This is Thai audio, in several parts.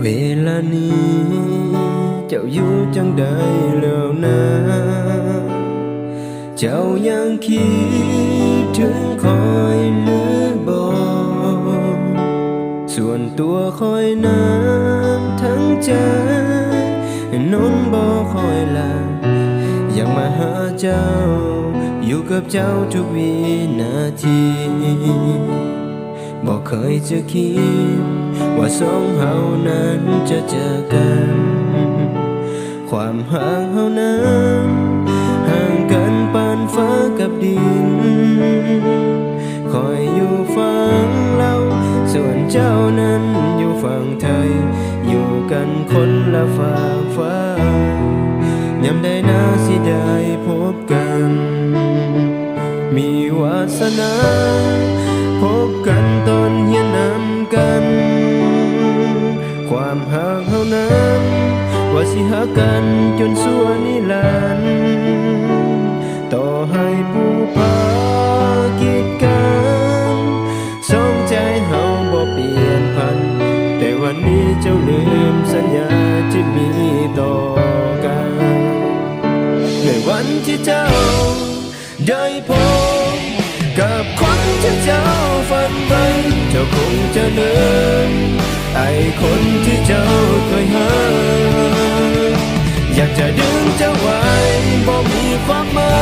เวลานี้ เจ้าอยู่จังใดแล้วนะ เจ้ายังคิดถึงคอยหรือบอกส่วนตัวคอยนั้น ทั้งใจนนบ่คอยลาอยากมาหาเจ้า อยู่กับเจ้าทุกวินาที บอกเคยจะคิด ว่าสองเฮานั้นจะเจอกัน ความห่างเฮานั้นห่างกันปานฟ้ากับดิน คอยอยู่ฝั่งเราส่วนเจ้านั้นอยู่ฝั่งไทย อยู่กันคนละฝากฟ้ายามใดนาสิได้พบกัน มีวาสนาานั้น ว่าสิหากันจนสัวนิรันต์ต่อให้ผู้พากีดกันสองใจเฮาบ่เปลี่ยนพัน แต่วันนี้เจ้าลืมสัญญาที่มีต่อกัน ในวันที่เจ้าได้พบกับคนที่เจ้าฝันไว เจ้าคงจะลืมไอคนที่เจ้าเคยหาอยากจะดึงเจ้าไว้บอกมีความหมา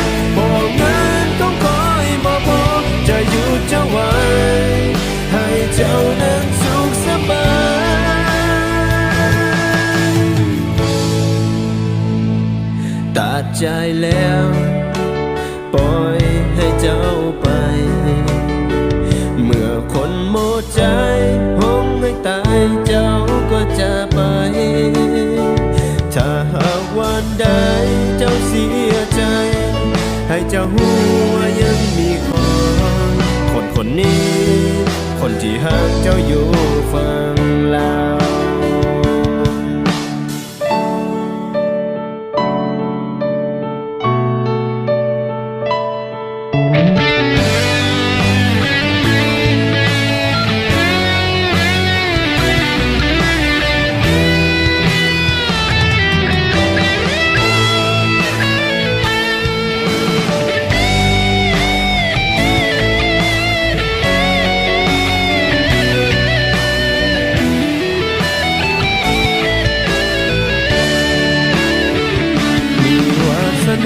ยบอกเงินต้องคอยบอกพอจะหยุดเจ้าไว้ให้เจ้านั้นสุขสบายตัดใจแล้ว ที่หากเจ้าอยู่ฝั่งลา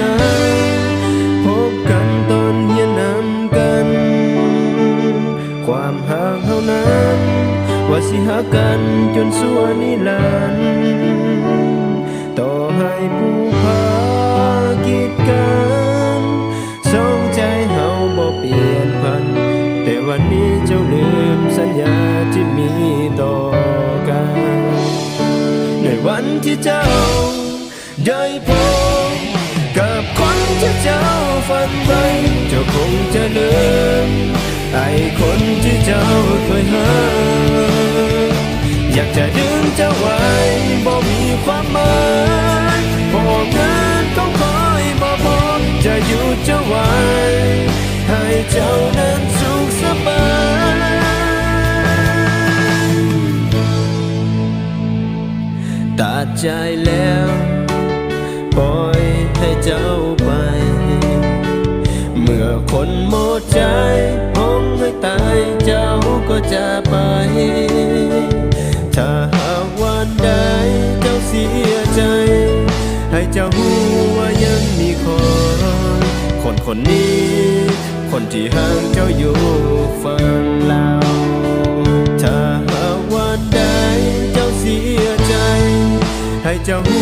นา พบกันตอนเฮียนนำกัน ความหักเท่านั้น ว่าสิหากันจนสัวนิรันดร์ต่อให้ผู้พากีดกันสองใจเฮาบ่เปลี่ยนพัน แต่วันนี้เจ้าลืมสัญญาที่มีต่อกัน ในวันที่เจ้าได้พบ กับคนที่เจ้าฝันไว้เจ้าคงจะลืมไอ้คนที่เจ้าเคยหาอยากจะดึงเจ้าไว้บอกมีความหมายบอกงานต้องคอยบอกพอจะหยุดเจ้าไว้ให้เจ้านั้นสุขสบายตัดใจแล้ว ปล่อยให้เจ้าไป เมื่อคนหมดใจหงให้ตายเจ้าก็จะไป ถ้าหากวันใดเจ้าเสียใจ ให้เจ้าหูว่ายังมีคนคนคนนี้ คนที่ห่างเจ้าอยู่ฝั่งลาถ้าหากวันใดเจ้าเสียใจ ให้เจ้าหู